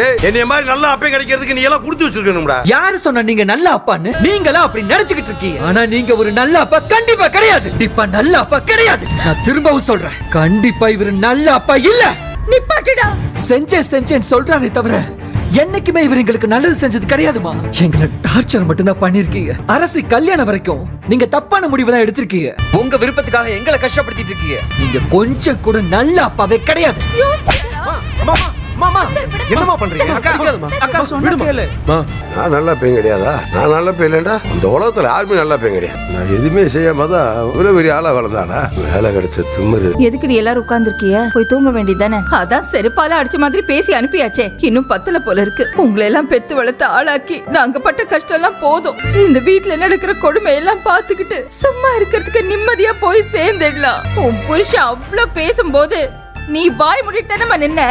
ஏய் என்னைய மாதிரி நல்ல அப்பே கிடைக்கிறதுக்கு நீ எல்லாம் கொடுத்து வச்சிருக்கணும்டா. யாரு சொன்ன நீங்க நல்ல அப்பான்னு? நீங்களா அப்படி நினைச்சுக்கிட்டு இருக்கீங்க. ஆனா நீங்க ஒரு நல்ல அப்பா கண்டிப்பா கிடையாது. கண்டிப்பா நல்ல அப்பா கிடையாது. நான் திரும்பவும் சொல்றேன். கண்டிப்பா இவரு நல்ல அப்பா இல்ல. நிப்பாட்டுடா. செஞ்சேன் செஞ்சேன்னு சொல்றாரே தவிர என்னைக்குமே இவர் எங்களுக்கு நல்லது செஞ்சது கிடையாதுமா? எங்களை டார்ச்சர் மட்டும்தான் பண்ணிருக்கீங்க அரசு கல்யாணம் வரைக்கும் நீங்க தப்பான முடிவு தான் எடுத்திருக்கீங்க. உங்க விருப்பத்துக்காக எங்களை கஷ்டப்படுத்திட்டு இருக்கீங்க. நீங்க கொஞ்சம் கூட நல்ல அப்பாவே கிடையாது. என்னமா பண்றீங்க? அக்கா அக்கா சொன்னா கேளு நான் நல்ல பையன் கிடையாதா? நான் நல்ல பையன் இல்லைடா இந்த உலகத்துல யாருமே நல்ல பையன் கிடையாது. நான் எதுவுமே செய்யாம தான் இவ்வளவு பெரிய ஆளா வளர்ந்தானா? வேலை கிடைச்ச திமிரு. எதுக்குடி எல்லாரும் உட்கார்ந்திருக்கிய? போய் தூங்க வேண்டியதானே அதான் செருப்பால அடிச்ச மாதிரி பேசி அனுப்பியாச்சே. இன்னும் பத்தல போல இருக்கு. உங்களை எல்லாம் பெத்து வளர்த்து ஆளாக்கி நாங்க பட்ட கஷ்டம் எல்லாம் போதும். இந்த வீட்ல நடக்கிற கொடுமை எல்லாம் பாத்துக்கிட்டு சும்மா இருக்கிறதுக்கு நிம்மதியா போய் சேர்ந்துடலாம். உன் புருஷன் அவ்வளவு பேசும்போது நீ வாய் முடிட்டு தானே நின்ன?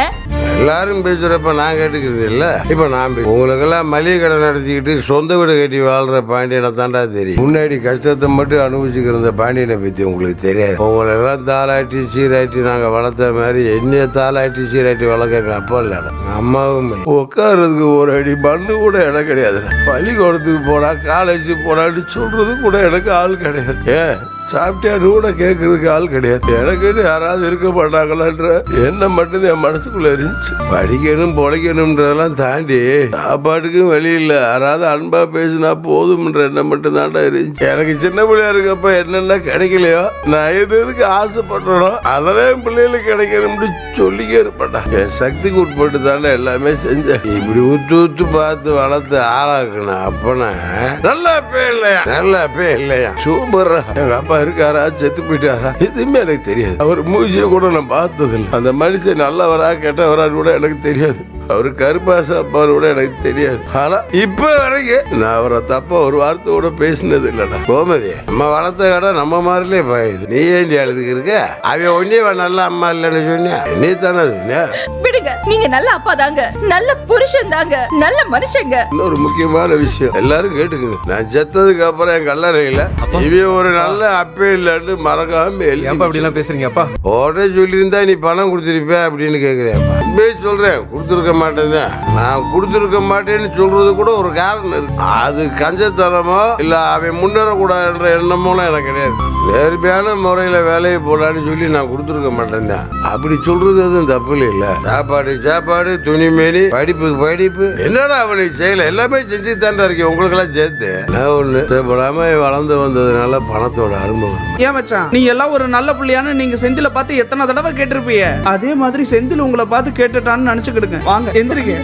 எல்லாரும் பேசுறப்ப நான் கேட்டுக்கிறது இல்ல. இப்ப நான் உங்களுக்கு உங்களுக்கெல்லாம் மளிகை கடை நடத்திக்கிட்டு சொந்த வீடு கட்டி வாழ்ற பாண்டியனை தாண்டா தெரியும். முன்னாடி கஷ்டத்தை மட்டும் அனுபவிச்சுக்கிற இந்த பாண்டியனை பத்தி உங்களுக்கு தெரியாது. உங்களை எல்லாம் தாளாட்டி சீராட்டி நாங்க வளர்த்த மாதிரி என்னைய தாளாட்டி சீராட்டி வளர்க்க அப்போ அப்பா அம்மாவும் இல்லை. உட்கார்றதுக்கு ஒரு அடி பண்ணு கூட இடம் கிடையாது பள்ளிக்கூடத்துக்கு போனா காலேஜ் போனான்னு சொல்றது கூட எனக்கு ஆள் கிடையாது. ஏன்? சாப்பிட்டியான்னு கூட கேட்கறதுக்கு ஆள் கிடையாது. எனக்குன்னு யாராவது இருக்க மாட்டாங்களான்ற எண்ணம் மட்டும் என் மனசுக்குள்ள இருந்துச்சு. படிக்கணும் பொழைக்கணும்ன்றதெல்லாம் தாண்டி சாப்பாட்டுக்கும் வழி யாராவது அன்பா பேசினா போதும்ன்ற எண்ணம் மட்டும் தாண்டா இருந்துச்சு. எனக்கு சின்ன பிள்ளையா இருக்கப்ப என்னென்ன கிடைக்கலையோ நான் எது எதுக்கு ஆசைப்படுறனோ அதெல்லாம் என் பிள்ளைகளுக்கு கிடைக்கணும்னு சொல்லிக்கே இருப்பேன்டா. என் சக்திக்கு உட்பட்டு தாண்டா எல்லாமே செஞ்சேன். இப்படி உத்து ஊத்து பார்த்து வளர்த்து ஆளாக்கணும் அப்பனா நல்ல பே இல்லையா? நல்ல பே இல்லையா? சூப்பரா எங்க அப்பா இருக்காரா? செத்து போயிட்டாரா? எதுவுமே எனக்கு தெரியாது. அவர் மூஞ்சிய கூட நான் பார்த்தது இல்லை அந்த மனுஷன் நல்லவரா கெட்டவரான்னு கூட எனக்கு தெரியாது. அவர் கருப்பாச அப்பான்னு கூட எனக்கு தெரியாது. ஆனா இப்ப வரைக்கும் நான் அவரை தப்பா ஒரு வார்த்தை கூட பேசினது இல்லடா. கோமதி நம்ம வளர்த்த கடை நம்ம மாதிரிலே பாயுது நீ ஏண்டி அழுதுக்கு இருக்க? அவன் ஒன்னே நல்ல அம்மா இல்லைன்னு சொன்னியா? நீ தானே சொன்னியா? விடுங்க நீங்க நல்ல அப்பா தாங்க. நல்ல புருஷன் தாங்க. நல்ல மனுஷங்க. இன்னொரு முக்கியமான விஷயம். எல்லாரும் கேட்டுக்கங்க. நான் செத்ததுக்கு அப்புறம் என் கல்லறையில இவன் ஒரு நல்ல அப்பே இல்லைன்னு மறக்காம எழுதி ஏன்பா இப்படி எல்லாம் பேசுறீங்க அப்பா உடனே சொல்லியிருந்தா நீ பணம் கொடுத்துருப்ப அப்படின்னு கேட்குறேன் உண்மையை சொல்றேன் கொடுத்துருக்க மாட்டேன் நான் கொடுத்துருக்க மாட்டேன்னு சொல்றது கூட ஒரு காரணம் இருக்கு. அது கஞ்சத்தனமோ இல்ல அவன் முன்னேறக்கூடாதுன்ற எண்ணமோலாம் எனக்கு கிடையாது. நேர்மையான முறையில வேலையை போடலான்னு சொல்லி நான் கொடுத்துருக்க மாட்டேன் அப்படி சொல்றது எதுவும் தப்பு இல்ல. சாப்பாடு சாப்பாடு துணிமணி படிப்புக்கு படிப்பு. என்னடா அவனுக்கு செய்யல? எல்லாமே செஞ்சு தாண்டா இருக்கேன் உங்களுக்கெல்லாம் சேர்த்து. நான் ஒண்ணு தேவைப்படாம வளர்ந்து வந்ததுனால பணத்தோட அருமை வரும்? ஏன் மச்சான்? நீ எல்லாம் ஒரு நல்ல புள்ளியான நீங்க செந்தில பார்த்து எத்தனை தடவை கேட்டிருப்பீங்க? அதே மாதிரி செந்தில் உங்களை பார்த்து கேட்டுட்டான்னு நினைச்சுக்கிடுங்க. வாங்க எந்திரிக்க